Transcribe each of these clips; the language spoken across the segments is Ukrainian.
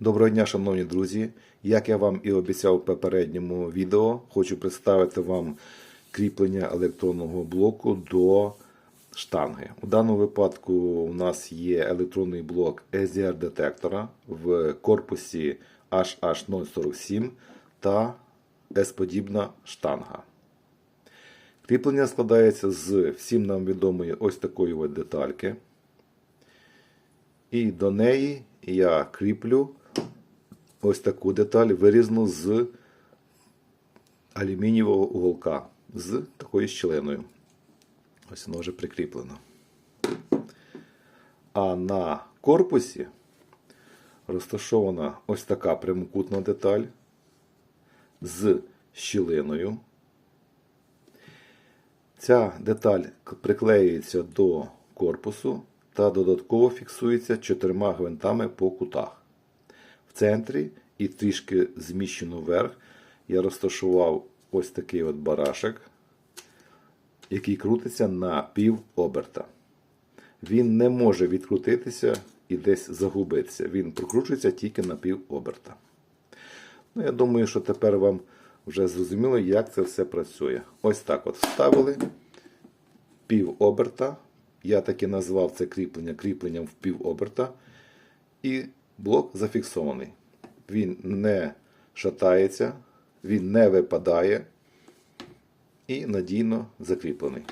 Доброго дня, шановні друзі! Як я вам і обіцяв в попередньому відео, хочу представити вам кріплення електронного блоку до штанги. У даному випадку у нас є електронний блок SDR-детектора в корпусі HH047 та S-подібна штанга. Кріплення складається з всім нам відомої ось такої от детальки. І до неї я кріплю ось таку деталь, вирізну з алюмінієвого уголка, з такою щілиною. Ось воно вже прикріплено. А на корпусі розташована ось така прямокутна деталь з щілиною. Ця деталь приклеюється до корпусу та додатково фіксується чотирма гвинтами по кутах. Центрі і трішки зміщено вверх я розташував ось такий от барашек, який крутиться на пів оберта. Він не може відкрутитися і десь загубитися. Він прокручується тільки на пів оберта. Ну, я думаю, що тепер вам вже зрозуміло, як це все працює. Ось так от вставили пів оберта. Я таки назвав це кріплення кріпленням в пів оберта. І блок зафіксований. Він не шатається, він не випадає і надійно закріплений.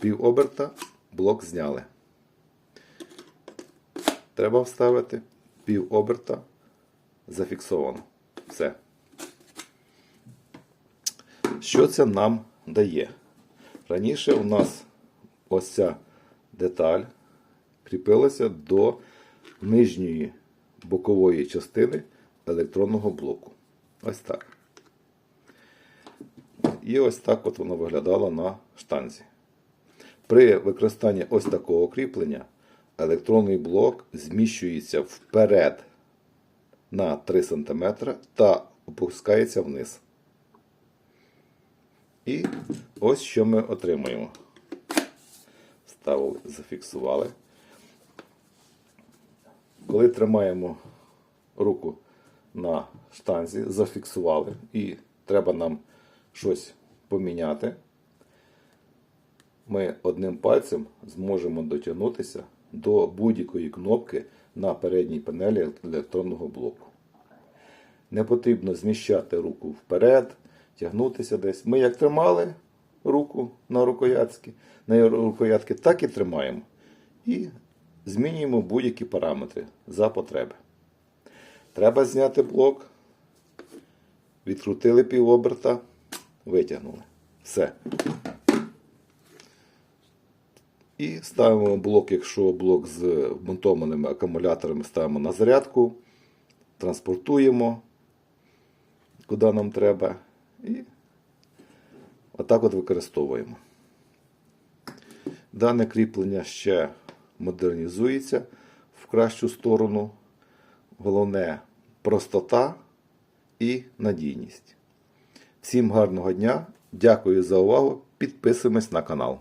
Пів оберта блок зняли. Треба вставити пів оберта зафіксовано. Все. Що це нам дає? Раніше у нас ось ця деталь кріпилася до нижньої бокової частини електронного блоку. Ось так. І ось так от воно виглядало на штанзі. При використанні ось такого кріплення електронний блок зміщується вперед на 3 см та опускається вниз. І ось що ми отримуємо. Ставили, зафіксували. Коли тримаємо руку на штанзі, зафіксували, і треба нам щось поміняти, ми одним пальцем зможемо дотягнутися до будь-якої кнопки на передній панелі електронного блоку. Не потрібно зміщати руку вперед, тягнутися десь. Ми як тримали руку на рукоятки, на рукоятки, так і тримаємо. І змінюємо будь-які параметри за потреби. Треба зняти блок, відкрутили півоберта, витягнули. Все. І ставимо блок, якщо блок з вмонтованими акумуляторами ставимо на зарядку, транспортуємо, куди нам треба. І отак от використовуємо. Дане кріплення ще модернізується в кращу сторону. Головне простота і надійність. Всім гарного дня! Дякую за увагу! Підписуємось на канал.